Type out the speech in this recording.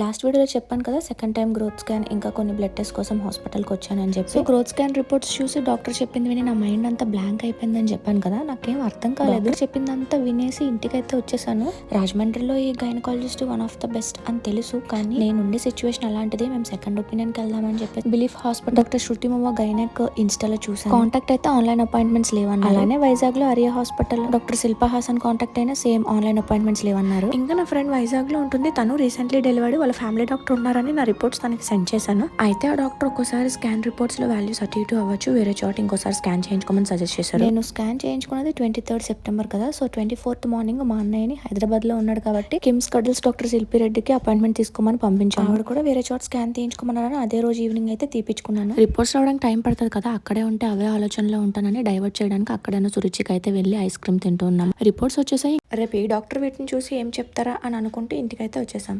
Last వీడియోలో చెప్పాను కదా సెకండ్ టైం గ్రోత్ స్కాన్ ఇంకా కొన్ని బ్లడ్ టెస్ట్ కోసం హాస్పిటల్కి వచ్చానని చెప్పి. సో గ్రోత్ స్కాన్ రిపోర్ట్స్ చూసి డాక్టర్ చెప్పింది విని నా మైండ్ అంతా బ్లాంక్ అయిపోయిందని చెప్పాను కదా నాకేం అర్థం కాలేదు. చెప్పిందంతా వినేసి ఇంటికైతే వచ్చేసాను. రాజమండ్రిలో ఈ gynaecologist one of the best అని తెలుసు కానీ నేను ఉండే సిచ్యువేషన్ అలాంటిది మేము సెకండ్ ఒపీనియన్కి వెళ్దామని చెప్పి Belief hospital doctor Shruti Movva gynaec ఇన్స్టాలో చూసాను కాంటాక్ట్ అయితే ఆన్లైన్ అపాయింట్మెంట్స్ లేవన్నారు. అలానే వైజాగ్లో Arya hospital doctor Shilpa Hasan contact అయినా సేమ్ ఆన్లైన్ అపాయింట్మెంట్స్ లేవన్నారు. ఇంకా నా ఫ్రెండ్ వైజాగ్లో ఉంటుంది తను రీసెంట్లీ డెలివరీ వాళ్ళ ఫ్యామిలీ డాక్టర్ ఉన్నారని నా రిపోర్ట్స్ తనకి సెండ్ చేశాను. అయితే ఆ డాక్టర్ ఒక్కోసారి స్కాన్ రిపోర్ట్స్లో వాల్యూస్ అటు ఇటు అవ్వచ్చు వేరే చోట ఇంకోసారి స్కాన్ చేయించుకోమని సజెస్ట్ చేశారు. నేను స్కాన్ చేయించుకున్నది ట్వంటీ థర్డ్ సెప్టెంబర్ కదా సో ట్వంటీ ఫోర్త్ మార్నింగ్ మా అన్నయ్యని హైదరాబాద్లో ఉన్నాడు కాబట్టి కిమ్స్ కడల్స్ డాక్టర్ శిల్పి రెడ్డికి అపాయింట్మెంట్ తీసుకోమని పంపించాను. ఆవిడ కూడా వేరే చోట స్కాన్ తీయించుకోమన్నారని అదే రోజు ఈవినింగ్ అయితే తీపించుకున్నాను రిపోర్ట్స్ రావడానికి టైం పడుతుంది కదా అక్కడే ఉంటే అవే ఆలోచనలో ఉంటానని డైవర్ట్ చేయడానికి అక్కడైనా సురుచికి అయితే వెళ్ళి ఐస్ క్రీమ్ తింటూ ఉన్నాం రిపోర్ట్స్ వచ్చేసాయి. రేపు ఈ డాక్టర్ వీటిని చూసి ఏం చెప్తారా అని అనుకుంటే ఇంటికైతే వచ్చేసాం.